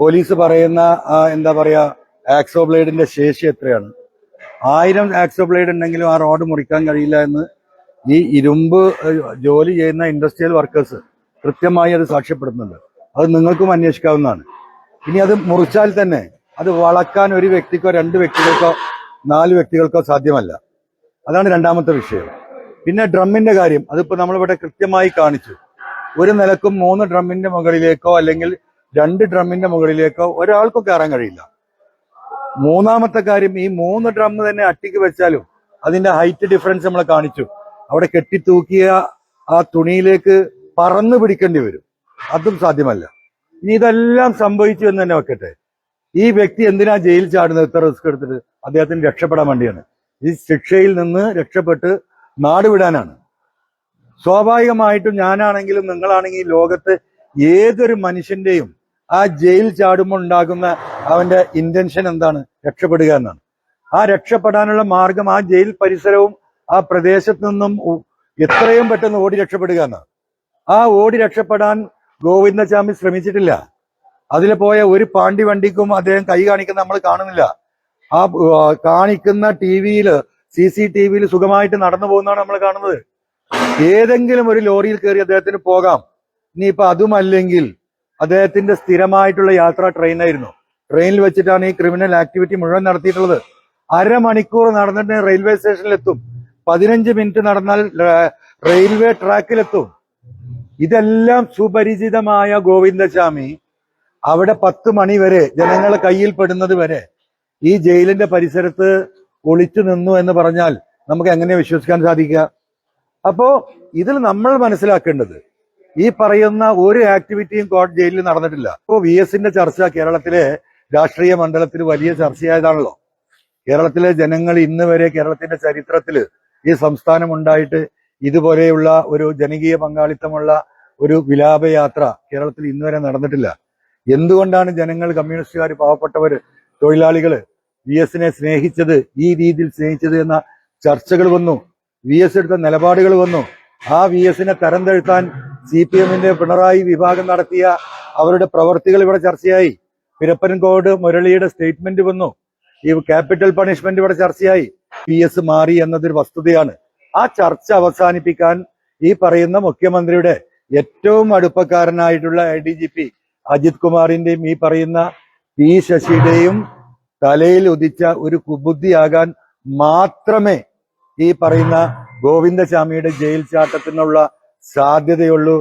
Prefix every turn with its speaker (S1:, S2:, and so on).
S1: Police പറയുന്ന എന്താ പറയാ ആക്സോ ബ്ലേഡിന്റെ ശേഷി എത്രയാണ്? ആയിരം ആക്സോ ബ്ലേഡ് ഉണ്ടെങ്കിലും ആ റോഡ് മുറിക്കാൻ കഴിയില്ല എന്ന് ഈ ഇരുമ്പ് ജോലി ചെയ്യുന്ന ഇൻഡസ്ട്രിയൽ വർക്കേഴ്സ് കൃത്യമായി അത് സാക്ഷ്യപ്പെടുന്നുണ്ട് അത് നിങ്ങൾക്കും അന്വേഷിക്കാവുന്നതാണ്. ഇനി അത് മുറിച്ചാൽ തന്നെ അത് വളക്കാൻ ഒരു വ്യക്തിക്കോ രണ്ട് വ്യക്തികൾക്കോ നാല് വ്യക്തികൾക്കോ സാധ്യമല്ല. അതാണ് രണ്ടാമത്തെ വിഷയം. പിന്നെ ഡ്രമ്മിന്റെ കാര്യം. അതിപ്പോ നമ്മളിവിടെ കൃത്യമായി കാണിച്ചു. ഒരു നിലക്കും മൂന്ന് ഡ്രമ്മിന്റെ മുകളിലേക്കോ അല്ലെങ്കിൽ രണ്ട് ഡ്രമ്മിന്റെ മുകളിലേക്കോ ഒരാൾക്കും കയറാൻ കഴിയില്ല. മൂന്നാമത്തെ കാര്യം ഈ മൂന്ന് ഡ്രം തന്നെ അട്ടിക്ക് വെച്ചാലും അതിന്റെ ഹൈറ്റ് ഡിഫറൻസ് നമ്മൾ കാണിച്ചു. അവിടെ കെട്ടിത്തൂക്കിയ ആ തുണിയിലേക്ക് പറന്നു പിടിക്കേണ്ടി വരും. അതും സാധ്യമല്ല. ഇനി ഇതെല്ലാം സംഭവിച്ചു എന്ന് തന്നെ വെക്കട്ടെ. ഈ വ്യക്തി എന്തിനാ ജയിൽ ചാടുന്നത്? ഇത്ര റിസ്ക് എടുത്തിട്ട്? അദ്ദേഹത്തിന് രക്ഷപ്പെടാൻ വേണ്ടിയാണ്. ഈ ശിക്ഷയിൽ നിന്ന് രക്ഷപ്പെട്ട് നാട് വിടാനാണ്. സ്വാഭാവികമായിട്ടും ഞാനാണെങ്കിലും നിങ്ങളാണെങ്കിലും ലോകത്ത് ഏതൊരു മനുഷ്യന്റെയും ആ ജയിൽ ചാടുമ്പോൾ ഉണ്ടാകുന്ന അവന്റെ ഇന്റൻഷൻ എന്താണ്? രക്ഷപ്പെടുക എന്നാണ്. ആ രക്ഷപ്പെടാനുള്ള മാർഗം ആ ജയിൽ പരിസരവും ആ പ്രദേശത്ത് നിന്നും എത്രയും പെട്ടെന്ന് ഓടി രക്ഷപ്പെടുക എന്നാണ്. ആ ഓടി രക്ഷപ്പെടാൻ ഗോവിന്ദസ്വാമി ശ്രമിച്ചിട്ടില്ല. അതിൽ പോയ ഒരു പാണ്ടി വണ്ടിക്കും അദ്ദേഹം കൈ കാണിക്കുന്ന നമ്മൾ കാണുന്നില്ല. ആ കാണിക്കുന്ന ടി വിയിൽ സി സി ടി വിയിൽ സുഖമായിട്ട് നടന്നു പോകുന്നതാണ് നമ്മൾ കാണുന്നത്. ഏതെങ്കിലും ഒരു ലോറിയിൽ കയറി അദ്ദേഹത്തിന് പോകാം. ഇനിയിപ്പോ അതുമല്ലെങ്കിൽ അദ്ദേഹത്തിന്റെ സ്ഥിരമായിട്ടുള്ള യാത്ര ട്രെയിനായിരുന്നു. ട്രെയിനിൽ വെച്ചിട്ടാണ് ഈ ക്രിമിനൽ ആക്ടിവിറ്റി മുഴുവൻ നടത്തിയിട്ടുള്ളത്. അരമണിക്കൂർ നടന്നിട്ട് റെയിൽവേ സ്റ്റേഷനിലെത്തും. പതിനഞ്ച് മിനിറ്റ് നടന്നാൽ റെയിൽവേ ട്രാക്കിലെത്തും. ഇതെല്ലാം സുപരിചിതമായ ഗോവിന്ദസ്വാമി. അവിടെ പത്ത് മണി വരെ ജനങ്ങളെ കയ്യിൽ പെടുന്നത് വരെ ഈ ജയിലിന്റെ പരിസരത്ത് ഒളിച്ചു നിന്നു എന്ന് പറഞ്ഞാൽ നമുക്ക് എങ്ങനെ വിശ്വസിക്കാൻ സാധിക്കുക? അപ്പോ ഇതിൽ നമ്മൾ മനസ്സിലാക്കേണ്ടത് ഈ പറയുന്ന ഒരു ആക്ടിവിറ്റിയും കോടതി ജയിലിൽ നടന്നിട്ടില്ല. ഇപ്പോ വി എസിന്റെ ചർച്ച കേരളത്തിലെ രാഷ്ട്രീയ മണ്ഡലത്തിൽ വലിയ ചർച്ചയായതാണല്ലോ. കേരളത്തിലെ ജനങ്ങൾ ഇന്ന് വരെ കേരളത്തിന്റെ ചരിത്രത്തിൽ ഈ സംസ്ഥാനം ഉണ്ടായിട്ട് ഇതുപോലെയുള്ള ഒരു ജനകീയ പങ്കാളിത്തമുള്ള ഒരു വിലാപയാത്ര കേരളത്തിൽ ഇന്ന് വരെ നടന്നിട്ടില്ല. എന്തുകൊണ്ടാണ് ജനങ്ങൾ കമ്മ്യൂണിസ്റ്റുകാർ പാവപ്പെട്ടവര് തൊഴിലാളികൾ വി എസിനെ സ്നേഹിച്ചത് ഈ രീതിയിൽ സ്നേഹിച്ചത് എന്ന ചർച്ചകൾ വന്നു വി എസ് എടുത്ത നിലപാടുകൾ വന്നു. ആ വി എസിനെ തരം താഴ്ത്താൻ സി പി എമ്മിന്റെ പിണറായി വിഭാഗം നടത്തിയ അവരുടെ പ്രവർത്തികൾ ഇവിടെ ചർച്ചയായി. പിരപ്പൻകോട് മുരളിയുടെ സ്റ്റേറ്റ്മെന്റ് വന്നു. ഈ ക്യാപിറ്റൽ പണിഷ്മെന്റ് ഇവിടെ ചർച്ചയായി. പി എസ് മാറി എന്നതൊരു വസ്തുതയാണ്. ആ ചർച്ച അവസാനിപ്പിക്കാൻ ഈ പറയുന്ന മുഖ്യമന്ത്രിയുടെ ഏറ്റവും അടുപ്പക്കാരനായിട്ടുള്ള A D G P Ajith കുമാറിന്റെയും ഈ പറയുന്ന പി ശശിയുടെയും തലയിൽ ഉദിച്ച ഒരു കുബുദ്ധിയാകാൻ മാത്രമേ ഈ പറയുന്ന ഗോവിന്ദസ്വാമിയുടെ ജയിൽ ചാട്ടത്തിനുള്ള സാധ്യതയുള്ളൂ